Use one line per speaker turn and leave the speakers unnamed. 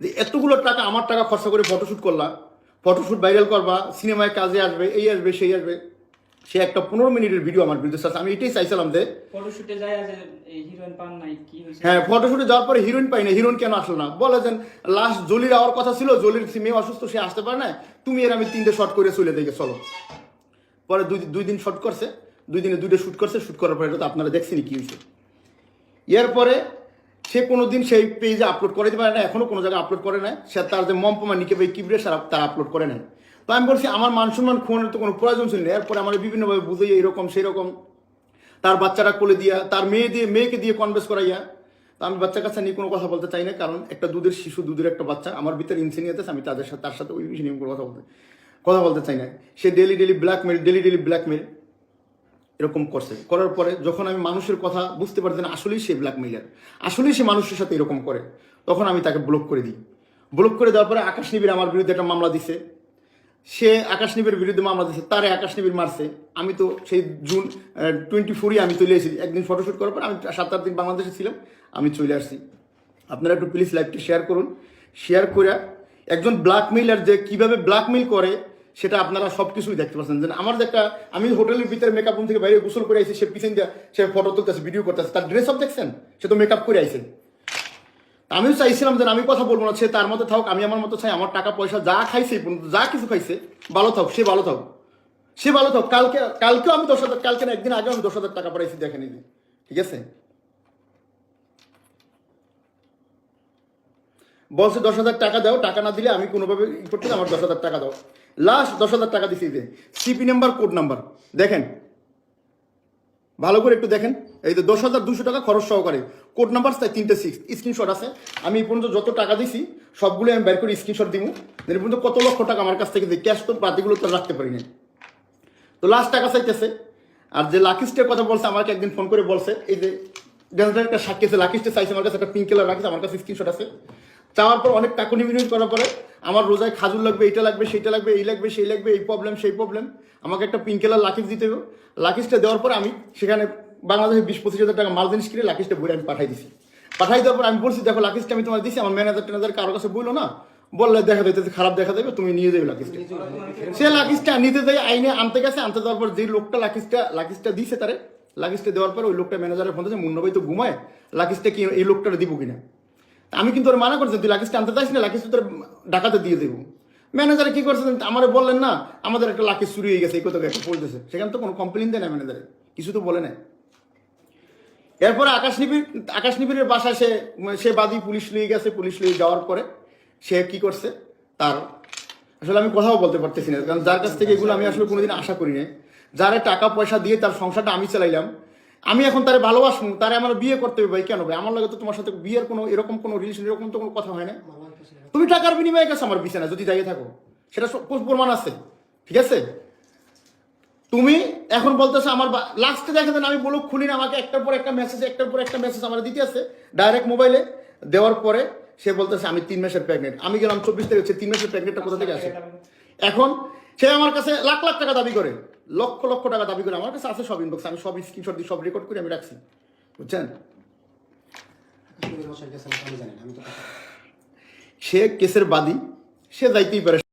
যে এতগুলো টাকা আমার টাকা খরচা করে ফটোশ্যুট করলা ফটোশ্যুট ভাইরাল করবা সিনেমায় কাজে আসবে এই আসবে সেই আসবে সে একটা পনেরো মিনিটের ভিডিও আমার বিরুদ্ধে আমি এটাই চাইছিলাম যে
ফটোশুটে যায় হিরোইন পান নাই কি
হ্যাঁ ফটোশুটে যাওয়ার পরে হিরোইন পাই না হিরোইন কেন আসলো না? বলে যে লাস্ট জলির আওয়ার কথা ছিল জলির মেয়ে অসুস্থ সে আসতে পারে না তুমি এর আমি তিনটে শট করে চলে দেখে চলো। পরে দুই দুই দিন শট করছে দুই দিনে দুইটা শুট করছে শুট করার পরে এটা তো আপনারা দেখছেনি কি হয়েছে। এরপরে সে কোনো দিন সেই পেজে আপলোড করে পারে না এখনও কোনো জায়গায় আপলোড করে নাই। সে তার যে মম্পমা নিকে ভাই কিবরে, সারা তার আপলোড করে নাই। তো আমি বলছি, আমার মান সম্মান খোয়ানোর তো কোনো প্রয়োজন ছিল না। এরপরে আমার বিভিন্নভাবে বুঝে এইরকম সেই রকম তার বাচ্চাটা কোলে দিয়া, তার মেয়ে দিয়ে, মেয়েকে দিয়ে কনভেন্স করাইয়া, তো আমি বাচ্চা কাছে নিয়ে কোনো কথা বলতে চাই না, কারণ একটা দুধের শিশু, দুধের একটা বাচ্চা, আমার ভিতরে ইনসিনিয়াস আছে, আমি তাদের সাথে, তার সাথে ওই বিষয় নিয়ে কথা বলতে কথা বলতে চাই না। সে daily daily blackmail daily daily blackmail এরকম করছে। করার পরে যখন আমি মানুষের কথা বুঝতে পারছি না, আসলেই সে ব্ল্যাকমেইলার আসলেই সে মানুষের সাথে এরকম করে, তখন আমি তাকে ব্লক করে দিই। ব্লক করে দেওয়ার পরে আকাশ নিবির আমার বিরুদ্ধে একটা মামলা দিছে। সে আকাশ নিবির বিরুদ্ধে মামলা দিছে, তারে আকাশ নিবির মারছে। আমি তো সেই জুন টোয়েন্টি ফোরই আমি চলে এসেছি। একদিন ফটোশ্যুট করার পর আমি সাত আট দিন বাংলাদেশে ছিলাম, আমি চলে আসছি। আপনারা একটু প্লিজ লাইভটি শেয়ার করুন। শেয়ার করে একজন ব্ল্যাকমেইলার যে কীভাবে ব্ল্যাকমেইল করে সেটা আপনারা সব কিছুই দেখতে পাচ্ছেন। যে আমার যে একটা, আমি হোটেলের ভিতরে মেকআপ রুম থেকে বাইরে গোসল করে আইছি, সে পিছন দিয়ে সে ফটো তুলতেছে ভিডিও করতেছে, তার ড্রেস আপ দেখছেন? সে তো মেকআপ করে আইছে। তা আমিও চাইছিলাম যে আমি কথা বলব না, সে তার মতো থাকুক, আমি আমার মতো চাই, আমার টাকা পয়সা যা খাইছে যা কিছু খাইছে, ভালো থাক সে ভালো থাক সে ভালো থাক কালকে, কালকেও আমি দশ হাজার, কালকে একদিন আগেও আমি দশ হাজার টাকা পাঠাইছি, দেখে নিবি ঠিক আছে? বলছে দশ হাজার টাকা দাও, টাকা না দিলে আমি কোনোভাবে ই করতে, আমার দশ হাজার টাকা দাও। লাস্ট দশ হাজার টাকা দিছি যে। সিপি নাম্বার কোড নাম্বার দেখেন। ভালো করে একটু দেখেন। এই যে দশ হাজার দুশো টাকা খরচ সহকারে। কোড নাম্বার তাই তিনটে সিক্স স্ক্রিনশট আছে। আমি এই পর্যন্ত যত টাকা দিছি, সবগুলো আমি বের করে স্ক্রিনশট দিব এর পর্যন্ত কত লক্ষ টাকা আমার কাছ থেকে ক্যাশ তো বাতিগুলো তো রাখতে পারি না তো লাস্ট টাকা চাইতেছে। আর যে লাকিস্টের কথা বলছে, আমাকে একদিন ফোন করে বলছে, এই যে ডেন্টার একটা সাক্ষী আছে লাকিস্টে চাইছে, আমার কাছে একটা পিঙ্ক কালার রাখিছে, আমার কাছে স্ক্রিনশট আছে। চাওয়ার পর অনেক টাকা নিবিনিয়োগ করার পরে আমার রোজায় খাজুর লাগবে, এটা লাগবে, সেটা লাগবে, এই লাগবে, সেই লাগবে, এই প্রবলেম সেই প্রবলেম আমাকে একটা পিঙ্ক কালার লাকিস দিতে হবে। লাকিসটা দেওয়ার পর আমি সেখানে বাংলাদেশে বিশ, পঁচিশ হাজার টাকা মাল কিনে লাকিসটা বই আমি পাঠাই দিছি। পাঠাই দেওয়ার পর আমি বলছি, দেখো লাকিসটা আমি তোমার দিছি, আমার ম্যানেজার ট্যানেজার কারও কাছে বলল না। বললে দেখা যাইতেছে খারাপ দেখা দেবে তুমি নিয়ে যাবে লাকিসটা সে লাকিসটা নিতে যাই, আইনে আনতে গেছে, আনতে দেওয়ার পর যে লোকটা লাকিসটা লাকিসটা দিছে তারে লাকিসটা দেওয়ার পর ওই লোকটা ম্যানেজারের ফোন দিয়েছে মুন্নবাই তো ঘুমায় লাকিসটা কি এই লোকটা দিব কিনা? আমি কিন্তু ওর মানা করছি, তুই লাকিসটা আনতে চাইস না, লাকিস তোর ডাকাতে দিয়ে দেবো। ম্যানেজারে কি করছে আমার বললেন না, আমাদের একটা লাকিস চুরি হয়ে গেছে, এই কথা একটা বলতেছে। সেখানে তো কোনো কমপ্লেন দেয় না ম্যানেজারে কিছু তো বলে না এরপরে আকাশ নিবিড় আকাশ নিবিড়ের বাসায় সে সে বাদী পুলিশ নিয়ে গেছে, পুলিশ নিয়ে যাওয়ার পরে সে কি করছে? তার, আসলে আমি কথাও বলতে পারতেছি না, কারণ যার কাছ থেকে এগুলো আমি আসলে কোনোদিন আশা করি না যারে টাকা পয়সা দিয়ে তার সংসারটা আমি চালাইলাম আমি এখন তারে ভালোবাসবো তারে আমার বিয়ে করতে হবে ভাই কেন ভাই? আমার লাগে তো তোমার সাথে বিয়ের কোনো এরকম কোনো রিলেশন এরকম তো কোনো কথা হয় না। তুমি টাকার বিনিময়ে গেছো আমার বিছানা যদি দাঁড়িয়ে থাকো। সেটা প্রমাণ আছে ঠিক আছে? তুমি এখন বলতেছো আমার লাস্টে দেখা দেন আমি বলুক খুলি না আমাকে একটার পর একটা মেসেজ একটার পর একটা মেসেজ আমার দিতে আছে। ডাইরেক্ট মোবাইলে দেওয়ার পরে সে বলতেছে আমি তিন মাসের প্রেগনেন্ট আমি গেলাম চব্বিশ তারিখ হচ্ছে তিন মাসের প্রেগনেন্টটা কোথা থেকে আসে? এখন সে আমার কাছে লাখ লাখ টাকা দাবি করে। লক্ষ লক্ষ টাকা দাবি করে আমার কাছে আছে সব ইনবক্স আমি সব স্ক্রিনশট দিয়ে সব রেকর্ড করে আমি রাখছি। বুঝছেন? সে কেসের বাদী সে যাইতেই পারে।